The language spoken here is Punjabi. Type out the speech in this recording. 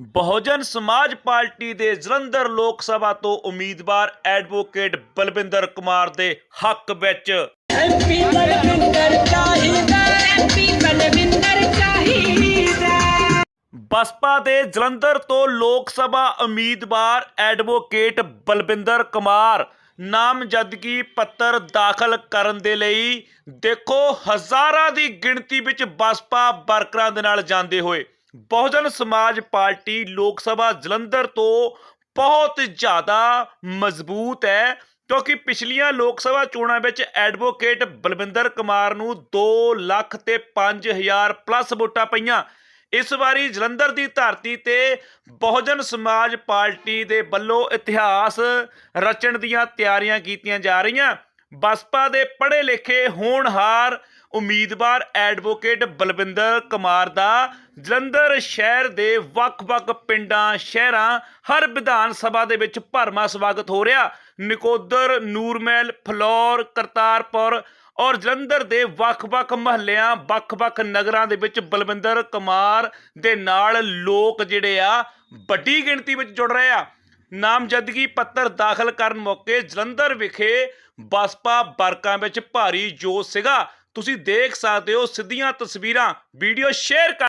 ਬਹੁਜਨ ਸਮਾਜ ਪਾਰਟੀ ਦੇ ਜਲੰਧਰ ਲੋਕ ਸਭਾ ਤੋਂ ਉਮੀਦਵਾਰ ਐਡਵੋਕੇਟ ਬਲਵਿੰਦਰ ਕੁਮਾਰ ਦੇ ਹੱਕ ਵਿੱਚ। ਐਮਪੀ ਬਲਵਿੰਦਰ ਚਾਹੀਦਾ ਐਮਪੀ ਬਲਵਿੰਦਰ ਚਾਹੀਦਾ। ਬਸਪਾ ਦੇ ਜਲੰਧਰ ਤੋਂ ਲੋਕ ਸਭਾ ਉਮੀਦਵਾਰ ਐਡਵੋਕੇਟ ਬਲਵਿੰਦਰ ਕੁਮਾਰ ਨਾਮਜ਼ਦਗੀ ਪੱਤਰ ਦਾਖਲ ਕਰਨ ਦੇ ਲਈ ਦੇਖੋ ਹਜ਼ਾਰਾਂ ਦੀ ਗਿਣਤੀ ਵਿੱਚ ਬਸਪਾ ਵਰਕਰਾਂ ਦੇ ਨਾਲ ਜਾਂਦੇ ਹੋਏ। ਬਹੁਜਨ ਸਮਾਜ ਪਾਰਟੀ ਲੋਕ ਸਭਾ ਜਲੰਧਰ ਤੋਂ ਬਹੁਤ ਜ਼ਿਆਦਾ ਮਜ਼ਬੂਤ ਹੈ, ਕਿਉਂਕਿ ਪਿਛਲੀਆਂ ਲੋਕ ਸਭਾ ਚੋਣਾਂ ਵਿੱਚ ਐਡਵੋਕੇਟ ਬਲਵਿੰਦਰ ਕੁਮਾਰ ਨੂੰ 2 ਲੱਖ ਤੇ 5000 ਪਲੱਸ ਵੋਟਾਂ ਪਈਆਂ। ਇਸ ਵਾਰੀ ਜਲੰਧਰ ਦੀ ਧਰਤੀ ਤੇ ਬਹੁਜਨ ਸਮਾਜ ਪਾਰਟੀ ਦੇ ਵੱਲੋਂ ਇਤਿਹਾਸ ਰਚਣ ਦੀਆਂ ਤਿਆਰੀਆਂ ਕੀਤੀਆਂ ਜਾ ਰਹੀਆਂ। ਬਸਪਾ ਦੇ ਪੜ੍ਹੇ ਲਿਖੇ ਹੋਣਹਾਰ ਉਮੀਦਵਾਰ ਐਡਵੋਕੇਟ ਬਲਵਿੰਦਰ ਕੁਮਾਰ ਦਾ ਜਲੰਧਰ ਸ਼ਹਿਰ ਦੇ ਵੱਖ-ਵੱਖ ਪਿੰਡਾਂ, ਸ਼ਹਿਰਾਂ, ਹਰ ਵਿਧਾਨ ਸਭਾ ਦੇ ਵਿੱਚ ਭਰਮਾ ਸਵਾਗਤ ਹੋ ਰਿਹਾ। ਨਿਕੋਦਰ, ਨੂਰਮਹਿਲ, ਫਲੌਰ, ਕਰਤਾਰਪੁਰ ਔਰ ਜਲੰਧਰ ਦੇ ਵੱਖ-ਵੱਖ ਮਹੱਲਿਆਂ, ਵੱਖ-ਵੱਖ ਨਗਰਾਂ ਦੇ ਵਿੱਚ ਬਲਵਿੰਦਰ ਕੁਮਾਰ ਦੇ ਨਾਲ ਲੋਕ ਜਿਹੜੇ ਆ ਵੱਡੀ ਗਿਣਤੀ ਵਿੱਚ ਜੁੜ ਰਹੇ ਆ। ਨਾਮਜ਼ਦਗੀ ਪੱਤਰ ਦਾਖਲ ਕਰਨ ਮੌਕੇ ਜਲੰਧਰ ਵਿਖੇ ਬਸਪਾ ਵਰਕਾਂ ਵਿੱਚ ਭਾਰੀ ਜੋਸ਼ ਸੀਗਾ। ਤੁਸੀਂ ਦੇਖ ਸਕਦੇ ਹੋ ਸਿੱਧੀਆਂ ਤਸਵੀਰਾਂ। ਵੀਡੀਓ ਸ਼ੇਅਰ ਕਰ